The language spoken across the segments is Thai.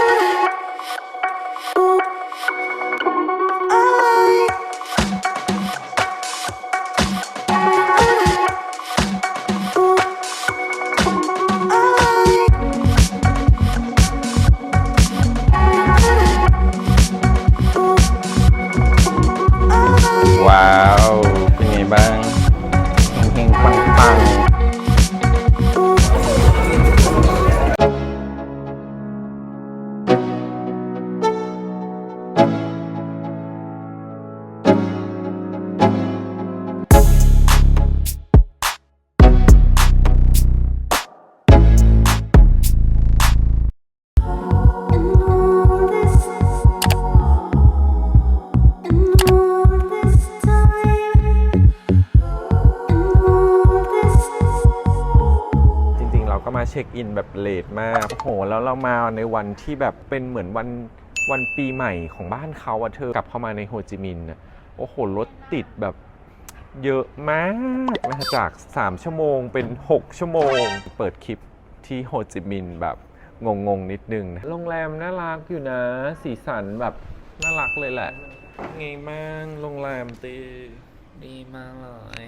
Bye. เช็คอินแบบเลทมากโอ้โหแล้วเรามาในวันที่แบบเป็นเหมือนวันวันปีใหม่ของบ้านเขาอะเธอกลับเข้ามาในโฮจิมินห์อะโอ้โหรถติดแบบเยอะมากนะจาก 3 ชั่วโมงเป็น 6 ชั่วโมง เปิดคลิปที่โฮจิมินห์แบบงงๆนิดนึงนะโรงแรมน่ารักอยู่นะ สีสันแบบน่ารักเลยแหละไงบ้างโรงแรมตีดีมากเลย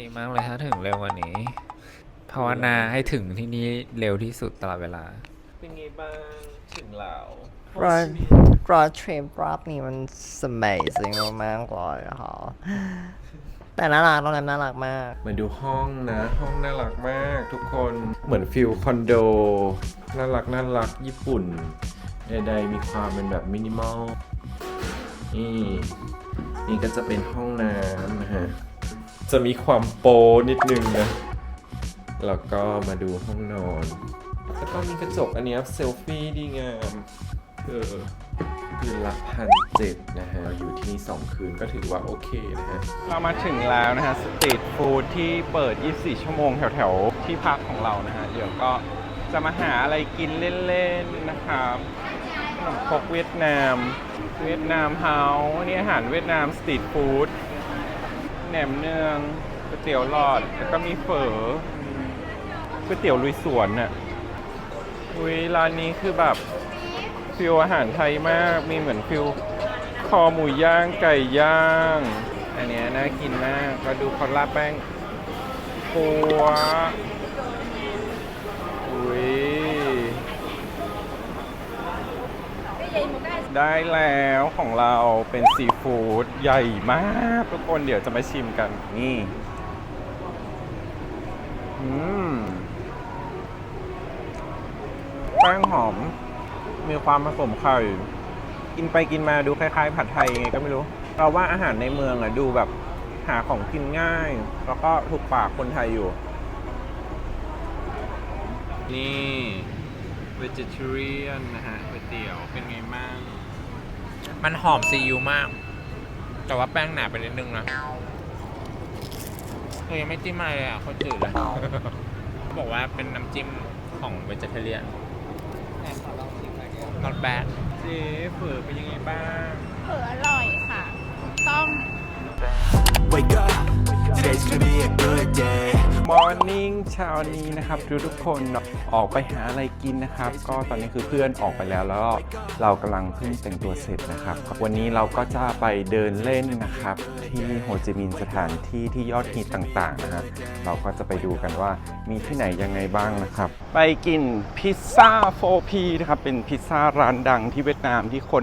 ดีมากเลยถ้าถึงเร็วกวันนี้ ภาวนาให้ถึงที่นี่เร็วที่สุดตลอดเวลา เป็นไงบ้างถึงแล้วรถรถทริปรอบนี้มัน amazing มากๆเลยค่ะแต่น่ารักโรงแรมน่ารักมาก มาดูห้องนะ ห้องน่ารักมากทุกคนเหมือนฟิลคอนโดน่ารักน่ารักญี่ปุ่น ใดๆมีความเป็นแบบมินิมอลนี่นี่ก็จะเป็นห้องน้ำนะฮะ จะมีความโปนิดนึงนะ แล้วก็มาดูห้องนอนก็ต้องมีกระจกอันนี้เซลฟี่ดีงามเออคืนละพันเจ็ดนะฮะ อยู่ที่นี่ 2 คืนก็ถือว่าโอเคนะฮะ เรามาถึงแล้วนะฮะ สตรีทฟู้ดที่เปิด 24 ชั่วโมงแถวๆ ที่พักของเรานะฮะ เดี๋ยวก็จะมาหาอะไรกินเล่นๆ นะครับขนมครกเวียดนาม เวียดนามเฮาส์นนี้อาหารเวียดนามสตรีทฟู้ดแหนมเนืองก๋วยเตี๋ยวหลอด แล้วก็มีเฝอ ก๋วยเตี๋ยวลุยสวนน่ะอุ้ยร้านนี้คือแบบฟิลอาหารไทยมากมีเหมือนฟิลคอหมูย่างไก่ย่าง อันเนี้ยน่ากินมากมาดูเขาราแป้งปัวอุ้ยได้แล้วของเราเป็นซีฟู้ดใหญ่มาก ทุกคนเดี๋ยวจะมาชิมกัน นี่ อืม แป้งหอม มีความผสมไข่ กินไปกินมาดูคล้ายๆ ผัดไทยยังไงก็ไม่รู้ เราว่าอาหารในเมืองอะดูแบบหาของกินง่าย แล้วก็ถูกปากคนไทยอยู่ นี่ vegetarian นะฮะก๋วยเตี๋ยวเป็นไงบ้างมันหอมซีอิ๊วมาก แต่ว่าแป้งหนาไปนิดนึงนะเธอยังไม่จิ้มอะไรเลยอะเขาจืดเลยเขาบอกว่าเป็นน้ำจิ้มของเวจเทเรียน not bad เจ๊เฝอเป็นยังไงบ้าง เผออร่อยค่ะต้อง Wake up, today's gonna be a good day. มอร์นิ่งเช้านี้นะครับทุกทุกคนออกไปหาอะไรกินนะครับ ก็ตอนนี้คือเพื่อนออกไปแล้วแล้วเรากำลังเพิ่งแต่งตัวเสร็จนะครับ วันนี้เราก็จะไปเดินเล่นนะครับ ที่โฮจิมินห์สถานที่ที่ยอดฮิตต่างๆนะฮะเราก็จะไปดูกันว่ามีที่ไหนยังไงบ้างนะครับ ไปกินพิซซ่า 4P นะครับเป็นพิซซ่าร้านดังที่เวียดนามที่คน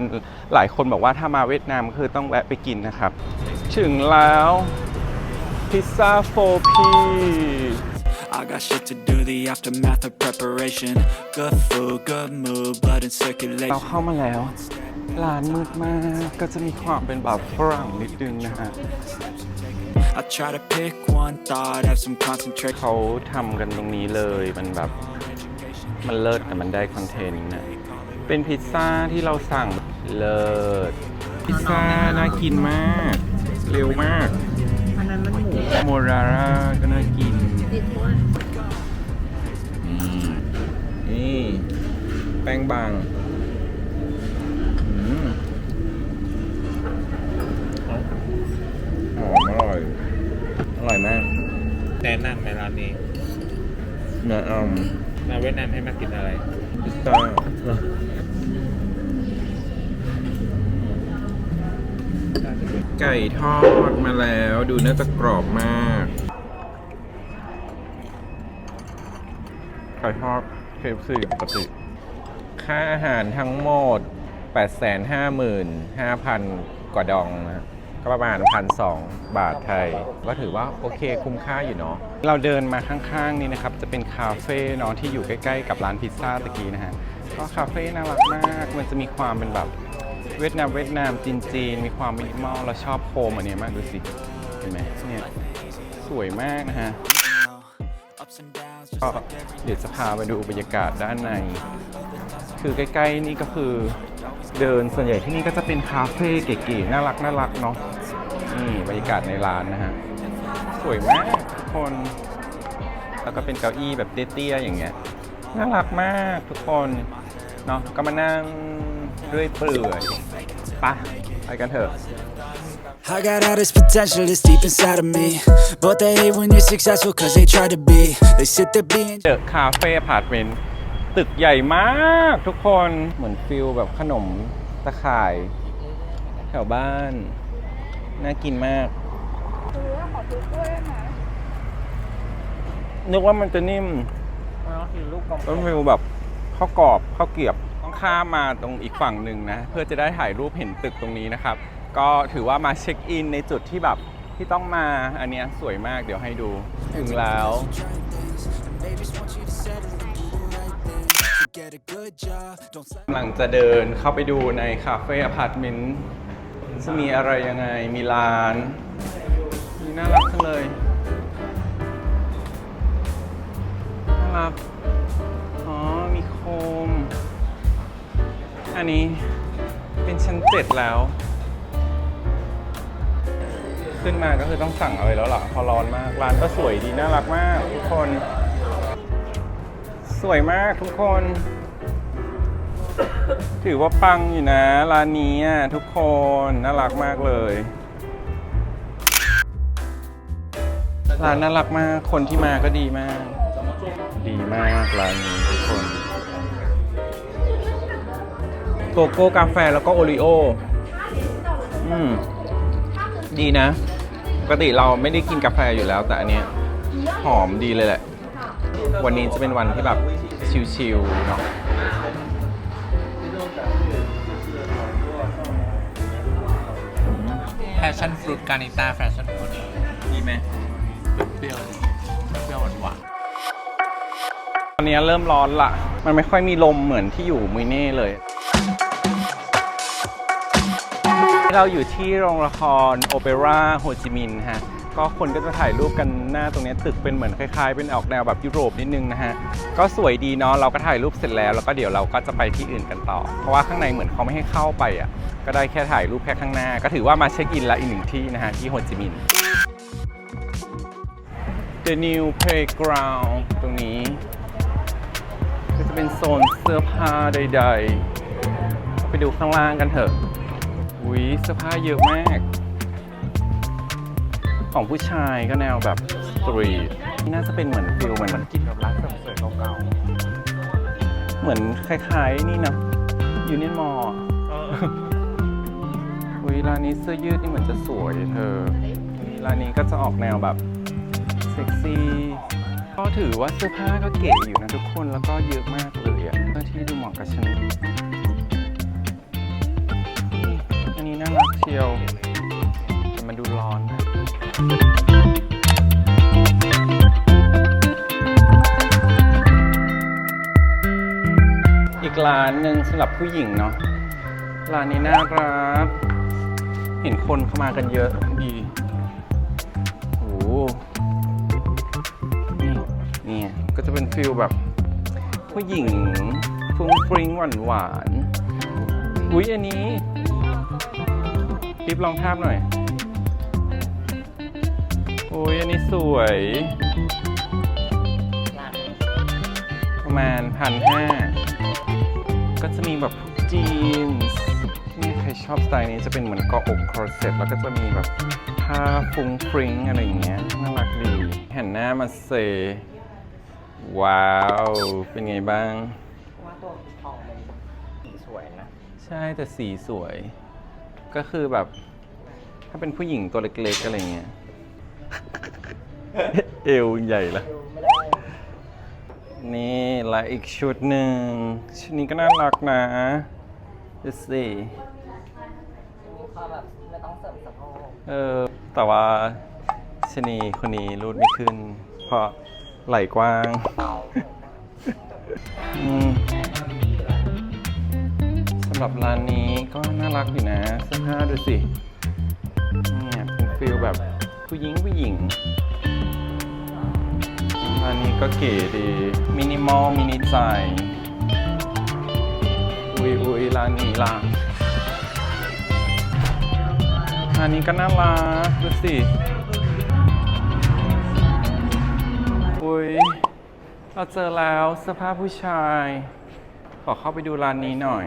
หลายคนบอกว่าถ้ามาเวียดนามคือต้องแวะไปกินนะครับ ถึงแล้ว พิซซ่า 4P I got shit to do, the aftermath of preparation. Good food, good mood, blood in เรา circulation. เข้ามาแล้ว ร้านมืดมาก ก็จะมีความเป็นแบบฝรั่งนิดนึงนะฮะ I try to pick one thought, have some concentration. เขาทำกันตรงนี้เลย มันแบบ มันเลิศแต่มันได้คอนเทนต์นะเป็นพิซซ่าที่เราสั่งเลิศพิซซ่าน่ากินมาก เร็วมากอันนั้นมันหมู โมราร่าก็น่ากิน ติดหัวนี่ แป้งบางอืมหอมอร่อย อร่อยมากแนะนำไหมร้านนี้เนื้ออ่อมมาเวียดนามให้มากินอะไรพิซซ่า ไก่ทอดมาแล้วดูน่าจะกรอบมาก ไก่ทอดเคฟซีปกติ ค่าอาหารทั้งหมด 855,000 กว่าดองนะก็ประมาณ1,200บาทไทย ก็ถือว่าโอเคคุ้มค่าอยู่เนาะเราเดินมาข้างๆ นี่นะครับ จะเป็นคาเฟ่เนาะที่อยู่ใกล้ๆ กับร้านพิซซ่าตะกี้นะฮะก็คาเฟ่น่ารักมาก มันจะมีความเป็นแบบ เวียดนามเวียดนามจีนจีนๆมีความมินิมอลเราชอบโคมอันเนี้ยมากดูสิเห็นไหมเนี่ยสวยมากนะฮะ Ups and downs, just ก็ like every เดี๋ยวจะพาไปดูบรรยากาศด้านใน คือใกล้ๆนี่ก็คือเดินส่วนใหญ่ที่นี่ก็จะเป็นคาเฟ่เก๋ๆน่ารักน่ารักเนาะนี่บรรยากาศในร้านนะฮะสวยมากทุกคนแล้วก็เป็นเก้าอี้แบบเตี้ยๆอย่างเงี้ยน่ารักมากทุกคนเนาะก็มานั่งด้วยเปลือยไปะไปกันเถอะ I got all this potential that's deep inside of me But they hate when you're successful cause they try to be They sit there being เดอะคาเฟ่พาร์ทเมนต์ตึกใหญ่มากทุกคนเหมือนฟิลแบบขนมตะข่าย แถวบ้าน น่ากินมากนึกว่ามันจะนิ่มก็ฟิลแบบข้าวกรอบข้าวเกรียบต้อง ข้ามมาตรงอีกฝั่งหนึ่งนะ เพื่อจะได้ถ่ายรูปเห็นตึกตรงนี้นะครับ ก็ถือว่ามาเช็คอินในจุดที่แบบที่ต้องมาอันเนี้ยสวยมากเดี๋ยวให้ดูถึงแล้ว กำลังจะเดินเข้าไปดูในคาเฟ่อพาร์ตเมนต์จะมีอะไรยังไงมีร้านมีน่ารักจังเลยน่ารักอ๋อมีโคม อันนี้เป็นชั้นเจ็ดแล้ว ขึ้นมาก็คือต้องสั่งอะไรแล้วล่ะเพอร้อนมาก ร้านก็สวยดีน่ารักมากทุกคน สวยมากทุกคน ถือว่าปังอยู่นะ ร้านนี้ทุกคนน่ารักมากเลยร้านน่ารักมาก คนที่มาก็ดีมาก ดีมากร้านนี้ โกโก้กาแฟแล้วก็โอริโออืมดีนะ ปกติเราไม่ได้กินกาแฟอยู่แล้ว แต่อันเนี้ยหอมดีเลยแหละ วันนี้จะเป็นวันที่แบบชิลๆเนาะแฟชั่นฟรุตการนิต้าแฟชั่นฟรุตดีไหมเปรี้ยวเปรี้ยวหวานตอนนี้เริ่มร้อนละ มันไม่ค่อยมีลมเหมือนที่อยู่มุยเน่เลย เราอยู่ที่โรงละครโอเปร่าโฮจิมินห์ฮะก็คนก็จะถ่ายรูปกันหน้าตรงนี้ตึกเป็นเหมือนคล้ายๆ เป็นออกแนวแบบยุโรปนิดนึงนะฮะ ก็สวยดีเนาะเราก็ถ่ายรูปเสร็จแล้วแล้วก็เดี๋ยวเราก็จะไปที่อื่นกันต่อ เพราะว่าข้างในเหมือนเขาไม่ให้เข้าไปอะก็ได้แค่ถ่ายรูปแค่ข้างหน้า ก็ถือว่ามาเช็คอินละอีกหนึ่งที่นะฮะที่โฮจิมินห์ The New Playground ตรงนี้ ก็จะเป็นโซนเสื้อผ้าใดๆไปดูข้างล่างกันเถอะ อุ้ยเสื้อผ้าเยอะมาก ของผู้ชายก็แนวแบบสตรีทน่าจะเป็นเหมือนฟิลเหมือนมันกินแบบร้านเสริมสวยเก่าๆ เหมือนคล้ายๆนี่นะยูเนียนมอลอุ้ยร้านนี้เสื้อยืดนี่เหมือนจะสวยเธอ ร้านนี้ก็จะออกแนวแบบเซ็กซี่ก็ถือว่าเสื้อผ้าก็เก๋อยู่นะทุกคนแล้วก็เยอะมากเลยอะเสื้อที่ดูเหมาะกับฉัน น่ารักเชียวมันดูร้อนนะอีกร้านหนึ่งสำหรับผู้หญิงเนาะร้านนี้น่ารักเห็นคนเข้ามากันเยอะดีโอ้โหนี่นี่ก็จะเป็นฟิลแบบ ผู้หญิงฟุ้งฟริ้งหวานหวานอุ๊ยอันนี้ ปิ๊บลองทาบหน่อย โอ้ยอันนี้สวย ประมาณพันห้าก็จะมีแบบจีนส์นี่ใครชอบสไตล์นี้จะเป็นเหมือนเกาะอกคอร์เซ็ตแล้วก็จะมีแบบผ้าฟุ้งฟริ้งอะไรอย่างเงี้ยน่ารักดีหันหน้ามาเซ ว้าว เป็นไงบ้างว่าตัวทองมันสีสวยนะ ใช่แต่สีสวย ก็คือแบบ ถ้าเป็นผู้หญิงตัวเล็กๆอะไรเงี้ย เอวใหญ่ละนี่และอีกชุดหนึ่งชุดนี้ก็น่ารักนะดูสิเขาแบบไม่ต้องเสริมสะโพกเออ แต่ว่าชะนีคนนี้รูดไม่ขึ้น เพราะไหล่กว้าง อืมสำ หรับร้านนี้ก็น่ารักอยู่นะเสื้อผ้าดูสิเนี่ยเป็นฟิลแบบผู้หญิงผู้หญิงร้านนี้ก็เก๋ดี มินิมอล มินิใจอุ้ยอุ้ยร้านนี้ล่ะร้านนี้ก็น่ารักดูสิอุ้ยเราเจอแล้วเสื้อผ้าผู้ชาย ขอเข้าไปดูร้านนี้หน่อย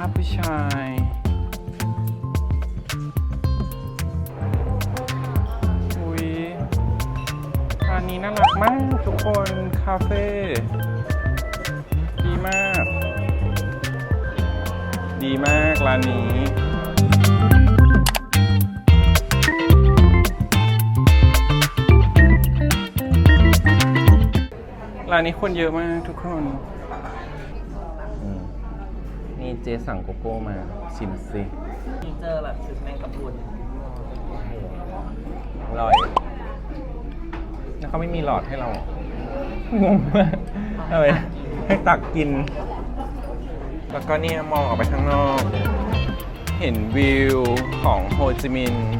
เสื้อผ้าผู้ชาย อุ้ยร้านนี้น่ารักมากทุกคน คาเฟ่ ดีมาก ดีมากร้านนี้ร้านนี้คนเยอะมากทุกคน นี่เจสั่งโกโก้มาชิมสิมีเจอแบบชุดแมงกะพรุนอร่อย แล้วเขาไม่มีหลอดให้เราเหรองงมากอะไรให้ตักกิน แล้วก็เนี่ยมองออกไปข้างนอก เห็นวิวของโฮจิมินห์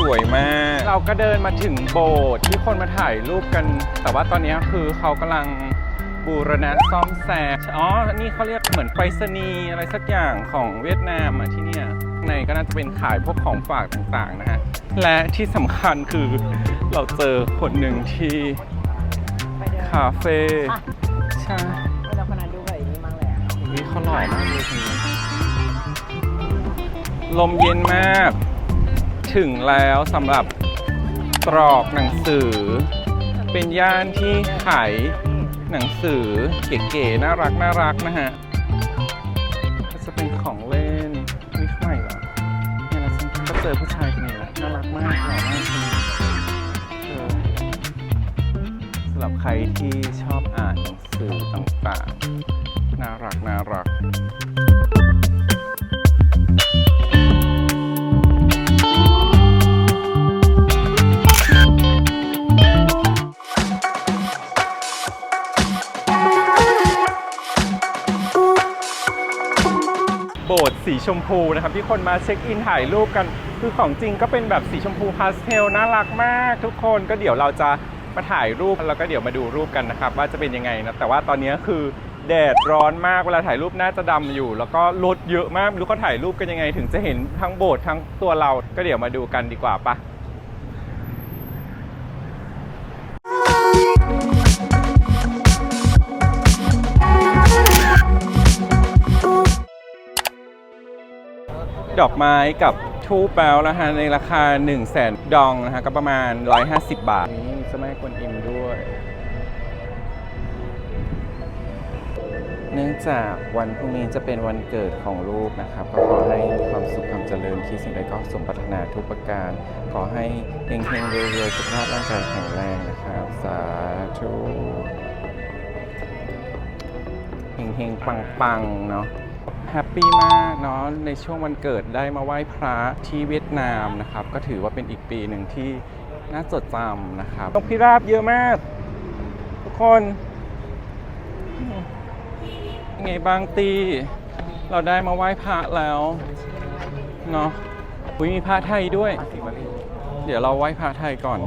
สวยมาก เราก็เดินมาถึงโบสถ์ที่คนมาถ่ายรูปกัน แต่ว่าตอนนี้คือเขากำลัง บูรณะซ่อมแซมอ๋อ นี่เขาเรียกเหมือนไปรษณีย์อะไรสักอย่างของเวียดนามอะที่เนี่ยในก็น่าจะเป็นขายพวกของฝากต่างๆนะฮะ และที่สำคัญคือเราเจอคนหนึ่งที่คาเฟ่ใช่ไม่เราคนนั้นดูแบบนี้มากเลยอะนี่เขาหล่อมากเลยคนนี้ลมเย็นมาก ถึงแล้วสำหรับตรอกหนังสือ เป็นย่านที่ขาย หนังสือเก๋ๆน่ารักน่ารักนะฮะก็จะเป็นของเล่นนี่ใหม่เหรอเนี่ยเราก็เจอผู้ชายคนนี้แล้วน่ารักมากหล่อมากเออสำหรับใครที่ชอบอ่านหนังสือต่างๆ น่ารักน่ารัก ชมพูนะครับที่คนมาเช็คอินถ่ายรูปกัน คือของจริงก็เป็นแบบสีชมพูพาสเทลน่ารักมาก ทุกคนก็เดี๋ยวเราจะมาถ่ายรูปแล้วก็เดี๋ยวมาดูรูปกันนะครับ ว่าจะเป็นยังไงนะแต่ว่าตอนนี้คือแดดร้อนมากเวลาถ่ายรูปน่าจะดำอยู่ แล้วก็รถเยอะมากไม่รู้เขาถ่ายรูปกันยังไง ถึงจะเห็นทั้งโบสถ์ทั้งตัวเราก็เดี๋ยวมาดูกันดีกว่าปะ ดอกไม้กับทูปแล้วนะฮะในราคา 1 0 0 0 0แสนดองนะฮะก็ประมาณ 150 บาท นี่จะแม่กวนอิมด้วย เนื่องจากวันพรุ่งนี้จะเป็นวันเกิดของลูกนะครับ ก็ขอให้มีความสุขความเจริญคิดสิ่งใดก็สมปรารถนาทุกประการ ขอให้เฮงๆรวยๆสุขภาพร่างกายแข็งแรงนะครับ สาธุเฮงๆปังๆ เนาะ แฮปปี้มากเนาะในช่วงวันเกิดได้มาไหว้พระที่เวียดนามนะครับ ก็ถือว่าเป็นอีกปีหนึ่งที่น่าจดจำนะครับนกพิราบเยอะมาก ทุกคนไงบางตี เราได้มาไหว้พระแล้วเนาะอุ๊ยมีพระไทยด้วย เดี๋ยวเราไหว้พระไทยก่อน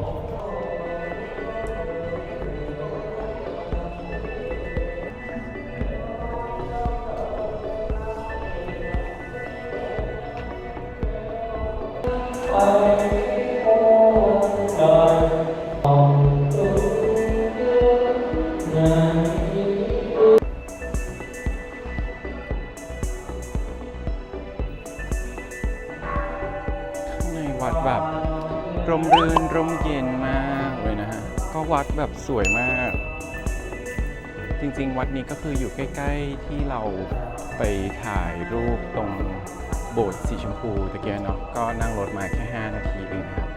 สวยมาก จริง ๆ วัดนี้ก็คืออยู่ใกล้ ๆ ที่เราไปถ่ายรูปตรงโบสถ์สีชมพูตะเกียเนาะก็นั่งรถมาแค่ 5 นาทีเองนะครับ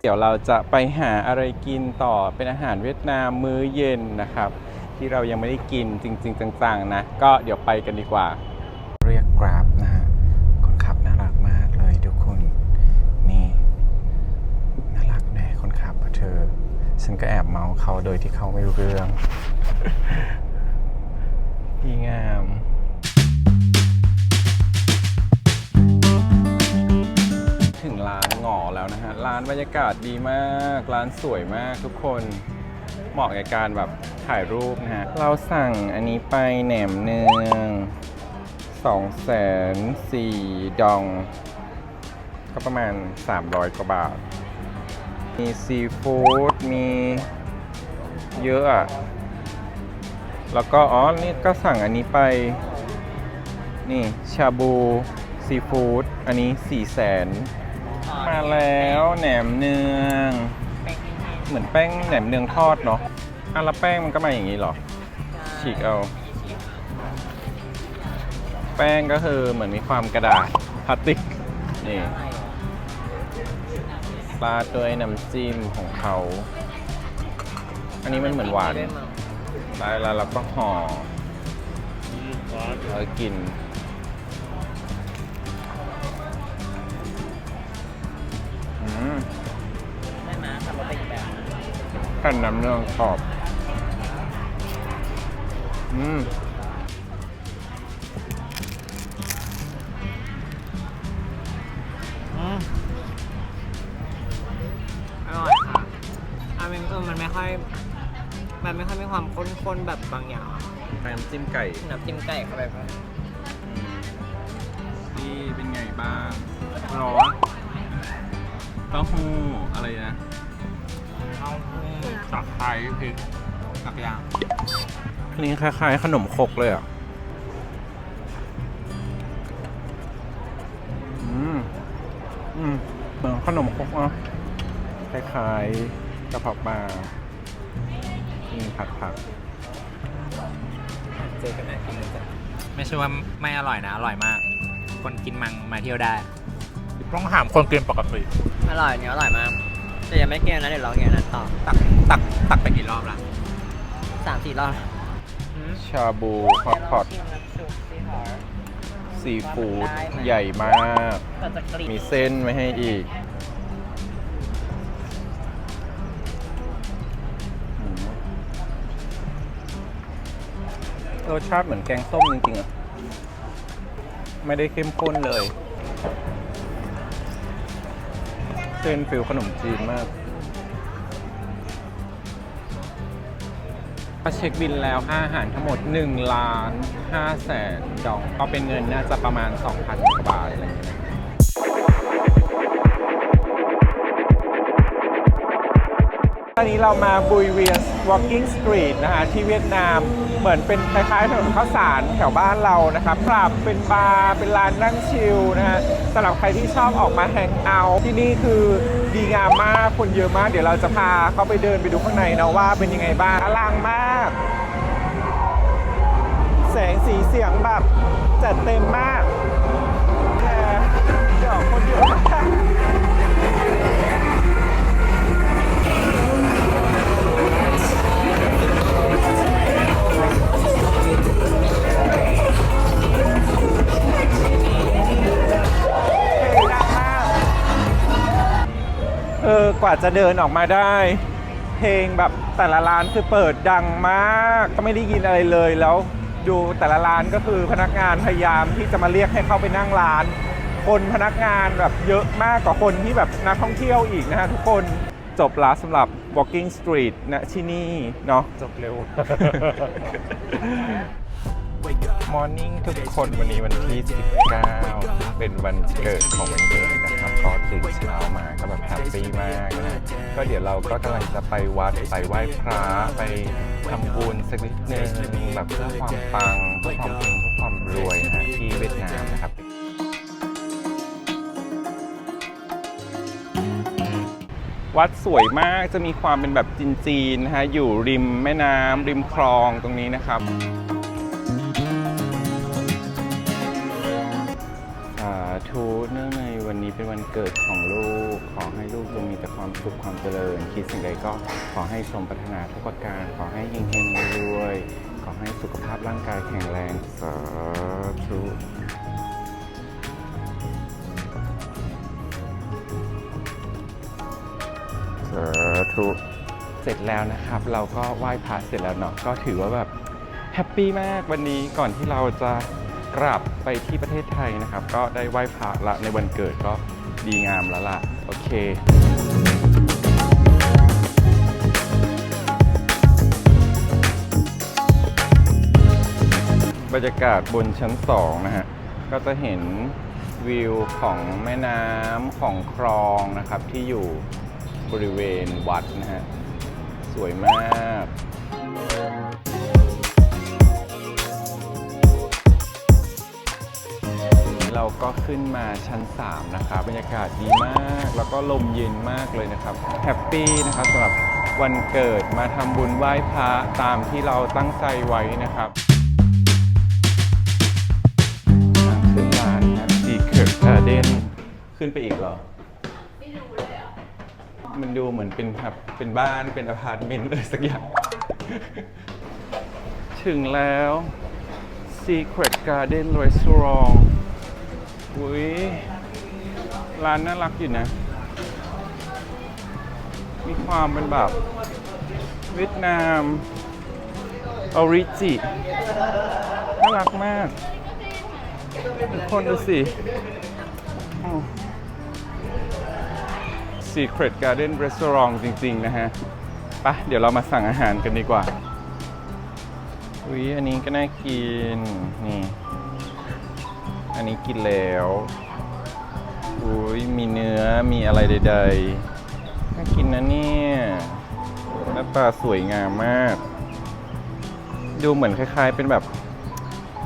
เดี๋ยวเราจะไปหาอะไรกินต่อเป็นอาหารเวียดนามมื้อเย็นนะครับ ที่เรายังไม่ได้กินจริง ๆ จัง ๆ นะ ก็เดี๋ยวไปกันดีกว่า เรียก Grab นะฮะคนขับน่ารักมากเลยทุกคน นี่ น่ารักแน่คนขับอะเธอ ฉันก็แอบเมาเขาโดยที่เขาไม่รู้เรื่องดีงามถึงร้านหงอแล้วนะฮะ ร้านบรรยากาศดีมาก ร้านสวยมากทุกคน เหมาะกับการแบบถ่ายรูปนะฮะ เราสั่งอันนี้ไปแหนมเนืองสองแสนสี่ดอง ก็ประมาณ 300 กว่าบาท มีซีฟู้ดมีเยอะอะแล้วก็อ๋อนี่ก็สั่งอันนี้ไป นี่ ชาบูซีฟู้ดอันนี้4 0 0แสนมาแล้วแหนมเนือง เหมือนแป้งแหนมเนืองทอดเนาะอะแล้วแป้งมันก็มาอย่างนี้เหรอ ฉีกเอา แป้งก็คือเหมือนมีความกระดาษพลาสติกนี่ ราดด้วยน้ำจิ้มของเขา อันนี้มันเหมือนหวานได้แล้วเราก็ห่อแล้วกิน อืมได้ไหมขับรถไปอีกแบบแผ่นน้ำเนืองกรอบ อืมอืม ค่อยมันไม่ค่อยมีความข้นๆแบบบางอย่างอะน้ำจิ้มไก่น้ำจิ้มไก่เข้าไปครับนี่เป็นไงบ้างร้อนเต้าหู้อะไรนะเอาตะไคร้พริกตักยางนี่คล้ายๆ ขนมครกเลยอะอืมอืมเหมือนขนมครกเนาะคล้ายๆกระเพาะปลา นี่ผัดผัก เจอกันนะกินกันไม่ใช่ว่าไม่อร่อยนะ อร่อยมาก คนกินมังมาเที่ยวได้ ต้องถามคนกินปกติ อร่อยเนี้ยอร่อยมาก แต่ยังไม่กินอันนะเดี๋ยวลองกินอันนั้นต่อตักตักตักไปกี่รอบละสามสี่รอบชาบูฮอตพอตชิมน้ำซุปสิคะซีฟู้ดได้ไหมใหญ่มากแต่จะกลิ่นมีเส้นไม่ให้อีก รสชาติเหมือนแกงส้มจริงๆอะไม่ได้เข้มข้นเลยเส้นฟิลขนมจีนมากก็เช็คบินแล้วค่าอาหารทั้งหมด1ล้าน5แสนดอง ก็เป็นเงินน่าจะประมาณ 2,000กว่าบาทอะไรอย่างเงี้ย อนนี้เรามาบุยเวียน Walking Street นะฮะที่เวียดนาม เหมือนเป็นคล้ายๆถนนข้าวสารแถวบ้านเรานะครับปรับเป็นบาร์ เป็นร้านนั่งชิลนะฮะสำหรับใครที่ชอบออกมาแฮงเอาท์ที่นี่คือดีงามมาก คนเยอะมาก เดี๋ยวเราจะพาเขาไปเดินไปดูข้างในนะว่าเป็นยังไงบ้างอลังมาก แสงสีเสียงแบบจัดเต็มมากแต่เดี๋ยวคนเยอะ ออกว่าจะเดินออกมาได้ เพลงแบบแต่ละร้านคือเปิดดังมากก็ไม่ได้ยินอะไรเลยแล้วดูแต่ละร้านก็คือพนักงานพยายามที่จะมาเรียกให้เข้าไปนั่งร้าน คนพนักงานแบบเยอะมากกว่าคนที่แบบนักท่องเที่ยวอีกนะฮะทุกคนจบแล้วสำหรับ Walking Street นะที่นี่เนาะจบเร็ว มอร์นิ่งทุกคนวันนี้วันที่ 19 เป็นวันเกิดของวันเกิดนะครับก็ตื่นเช้ามาก็แบบแฮปปี้มากนะก็เดี๋ยวเราก็กำลังจะไปวัดไปไหว้พระไปทำบุญสักนิดนึงแบบเพื่อความปังเพื่อความเฮงเพื่อความรวยนะฮะที่เวียดนามนะครับวัดสวยมากจะมีความเป็นแบบจีนๆนะฮะอยู่ริมแม่น้ำริมคลองตรงนี้นะครับ นวันนี้เป็นวันเกิดของลูก ขอให้ลูกจงมีแต่ความสุขความเจริญ คิดสิ่งใดก็ขอให้สมปรารถนาทุกประการ ขอให้เฮงๆรวยๆขอให้สุขภาพร่างกายแข็งแรง สาธุสาธุเสร็จแล้วนะครับ เราก็ไหว้พระเสร็จแล้วเนาะก็ถือว่าแบบแฮปปี้มากวันนี้ก่อนที่เราจะ กลับไปที่ประเทศไทยนะครับ ก็ได้ไหว้พระละในวันเกิดก็ดีงามแล้วล่ะ โอเคบรรยากาศบนชั้น 2 นะฮะ ก็จะเห็นวิวของแม่น้ำของคลองนะครับ ที่อยู่บริเวณวัดนะฮะ สวยมาก ก็ขึ้นมาชั้น 3 นะครับบรรยากาศดีมาก แล้วก็ลมเย็นมากเลยนะครับแฮปปี้นะครับสำหรับวันเกิดมาทำบุญไหว้พระตามที่เราตั้งใจไว้นะครับทางขึ้นร้านครับ Secret Garden ขึ้นไปอีกเหรอ ไม่ดูเลยอะมันดูเหมือนเป็นแบบเป็นบ้านเป็นอพาร์ตเมนต์เลยสักอย่าง ถึงแล้ว Secret Garden Restaurant อุ้ยร้านน่ารักอยู่นะ มีความเป็นแบบ เวียดนามออริจิน่ารักมาก ทุกคนดูสิ Secret Garden Restaurant จริง ๆ นะฮะปะเดี๋ยวเรามาสั่งอาหารกันดีกว่าอุ๊ยอันนี้ก็น่ากิน นี่ อันนี้กินแล้วอุ๊ยมีเนื้อมีอะไรใดๆน่ากินนะเนี่ยหน้าตาสวยงามมาก ดูเหมือนคล้าย ๆ เป็นแบบ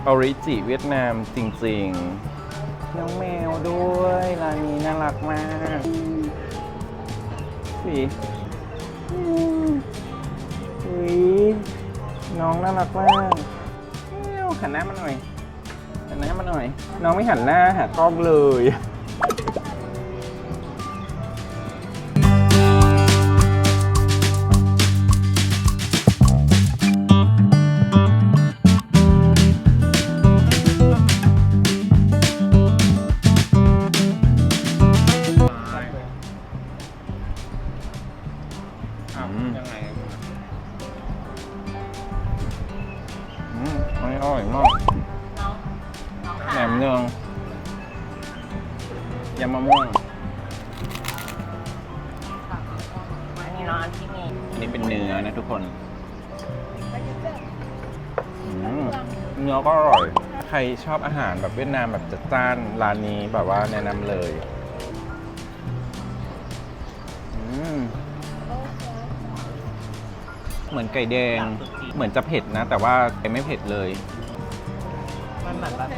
ออริจิเวียดนามจริง ๆ น้องแมวด้วยร้านนี้น่ารักมากสีอุ้ยน้องน่ารักมากแมวหันหน้ามาหน่อย หันหน้ามาหน่อย น้องไม่หันหน้าหากล้องเลยอืมยังไงอืมอร่อยมาก เนืองยำมะม่วงอันนี้เนานที่มีอันนี้เป็นเนื้อนะทุกคนอืมเนื้อก็อร่อย ใครชอบอาหารแบบเวียดนามแบบจัดจ้านร้านนี้แบบว่าแนะนำเลยอืมเหมือนไก่แดง เหมือนจะเผ็ดนะ แต่ว่าไม่เผ็ดเลย มันเหมือนแบบ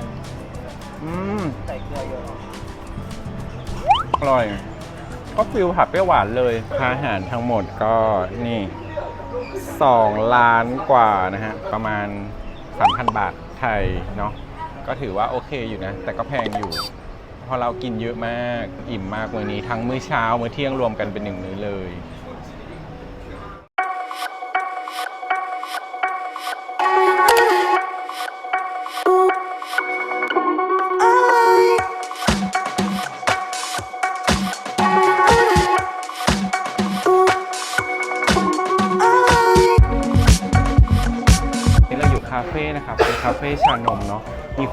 อืมใส่เกลือเยอะอร่อย ก็ฟิลผัดเปรี้ยวหวานเลยค่าอาหารทั้งหมดก็นี่2ล้านกว่านะฮะ ประมาณ 3,000 บาทไทยเนาะก็ถือว่าโอเคอยู่นะ แต่ก็แพงอยู่เพราะเรากินเยอะมากอิ่มมากมื้อนี้ทั้งมื้อเช้ามื้อเที่ยงรวมกันเป็นหนึ่งมื้อเลย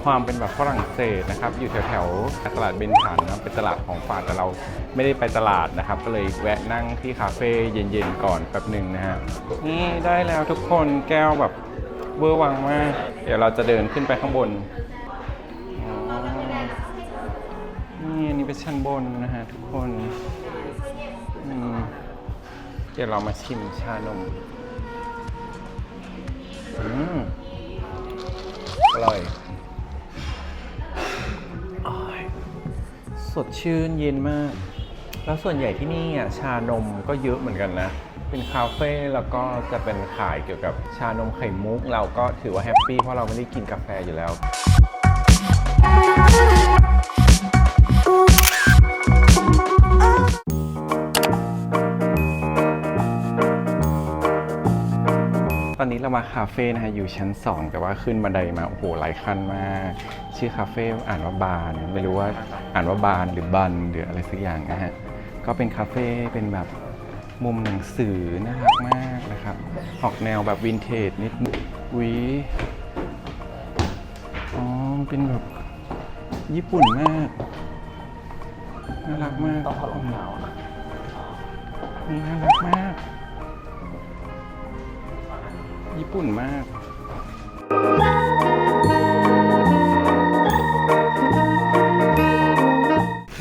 ความเป็นแบบฝรั่งเศสนะครับ อยู่แถวๆตลาดเบนทันนะเป็นตลาดของฝากแต่เราไม่ได้ไปตลาดนะครับ ก็เลยแวะนั่งที่คาเฟ่เย็นๆก่อนแป๊บหนึ่งนะฮะนี่ได้แล้วทุกคนแก้วแบบเวอร์วังมาก เดี๋ยวเราจะเดินขึ้นไปข้างบนนี่อันนี้เป็นชั้นบนนะฮะทุกคน เดี๋ยวเรามาชิมชานม สดชื่นเย็นมาก แล้วส่วนใหญ่ที่นี่อะชานมก็เยอะเหมือนกันนะ เป็นคาเฟ่แล้วก็จะเป็นขายเกี่ยวกับชานมไข่มุก เราก็ถือว่าแฮปปี้เพราะเราไม่ได้กินกาแฟอยู่แล้ว อนนี้เรามาคาเฟ่นะฮะอยู่ชั้น 2 แต่ว่าขึ้นบันไดมาโอ้โหหลายขั้นมาก ชื่อคาเฟ่อ่านว่าบาน ไม่รู้ว่าอ่านว่าบานหรือบันหรืออะไรสักอย่างนะฮะก็เป็นคาเฟ่เป็นแบบมุมหนังสือน่ารักมากนะครับ ออกแนวแบบวินเทจนิดนึงวิอ๋อมันเป็นแบบญี่ปุ่นมาก น่ารักมากต้องถอดรองเท้าอะนี่น่ารักมาก ญี่ปุ่นมาก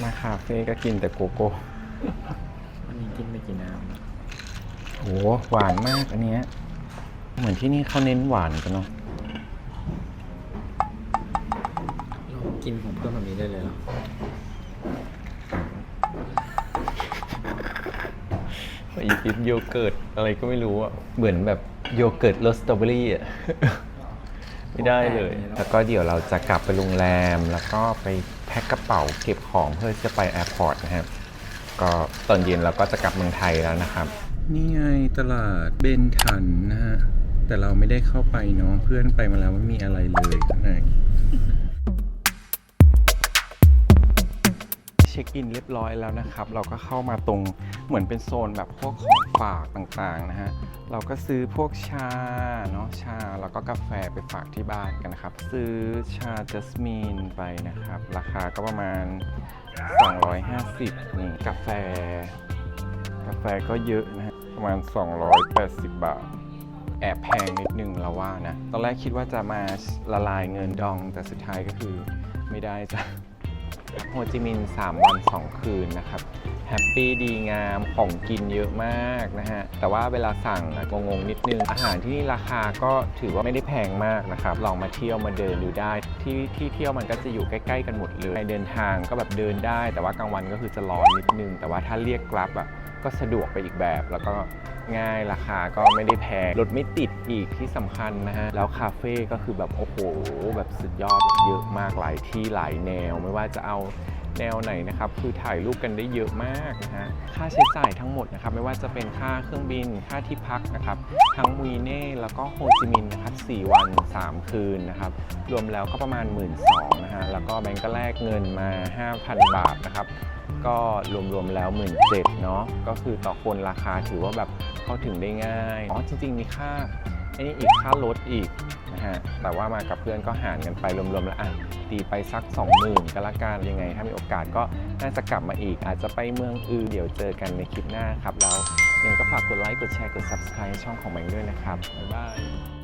มาคาเฟ่ก็กินแต่โกโก้วันนี้กินไปกี่น้โหหวานมากอันเนี้ย เหมือนที่นี่เขาเน้นหวานกันเนาะำเรากินของเพื่อนแบบนี้ได้เลยเหรออีกิฟโยเกิร์ตอะไรก็ไม่รู้อะเหมือนแบบ โยเกิร์ตรสสตรอเบอรี่อะ ไม่ได้เลย แล้วก็เดี๋ยวเราจะกลับไปโรงแรม แล้วก็ไปแพ็คกระเป๋าเก็บของเพื่อจะไปแอร์พอร์ตนะครับ ก็ตอนเย็นเราก็จะกลับเมืองไทยแล้วนะครับ นี่ไงตลาดเบนทันนะฮะ แต่เราไม่ได้เข้าไปเนาะเพื่อนไปมาแล้วไม่มีอะไรเลยข้างใน เช็คอินเรียบร้อยแล้วนะครับ เราก็เข้ามาตรงเหมือนเป็นโซนแบบพวกของฝากต่างๆนะฮะ เราก็ซื้อพวกชาเนาะชาแล้วก็กาแฟไปฝากที่บ้านกันนะครับ ซื้อชาจัสมินไปนะครับ ราคาก็ประมาณ 250นี่กาแฟ กาแฟก็เยอะนะฮะประมาณ 280 บาทแอบแพงนิดนึงเราว่านะ ตอนแรกคิดว่าจะมาละลายเงินดองแต่สุดท้ายก็คือไม่ได้จ้ะ โฮจิมินห์3วัน 2 คืนนะครับแฮปปี้ดีงามของกินเยอะมากนะฮะ แต่ว่าเวลาสั่งอะงงๆนิดนึง อาหารที่นี่ราคาก็ถือว่าไม่ได้แพงมากนะครับ ลองมาเที่ยวมาเดินดูได้ ที่ที่เที่ยวมันก็จะอยู่ใกล้ ๆ กันหมดเลยเดินทางก็แบบเดินได้ แต่ว่ากลางวันก็คือจะร้อนนิดนึง แต่ว่าถ้าเรียกกรับอะ ก็สะดวกไปอีกแบบ แล้วก็ง่ายราคาก็ไม่ได้แพงรถไม่ติดอีกที่สำคัญนะฮะ แล้วคาเฟ่ก็คือแบบ โอ้โห แบบสุดยอดเยอะมากหลายที่หลายแนวไม่ว่าจะเอาแนวไหนนะครับ คือถ่ายรูปกันได้เยอะมากนะฮะ ค่าใช้จ่ายทั้งหมดนะครับ ไม่ว่าจะเป็นค่าเครื่องบิน ค่าที่พักนะครับ ทั้งวีเน่ แล้วก็โฮจิมินห์นะครับ4วัน 3 คืนนะครับ รวมแล้วก็ประมาณ 1 2ื่นนะฮะ แล้วก็แบงก์ก็แลกเงินมา 5,000 บาทนะครับ ก็รวมๆแล้ว 1 7ื่นเนาะก็คือต่อคนราคาถือว่าแบบเข้าถึงได้ง่ายอ๋อจริง ๆ มีค่าไอ้นี่อีกค่ารถอีกนะฮะแต่ว่ามากับเพื่อนก็หารกันไปรวมๆแล้วอะตีไปสัก 20,000ก็แล้วกันยังไง ถ้ามีโอกาสก็น่าจะกลับมาอีก อาจจะไปเมืองอื่นเดี๋ยวเจอกันในคลิปหน้าครับแล้วยังไงก็ฝากกดไลค์กดแชร์กด subscribe ช่องของแบงค์ด้วยนะครับบ๊ายบาย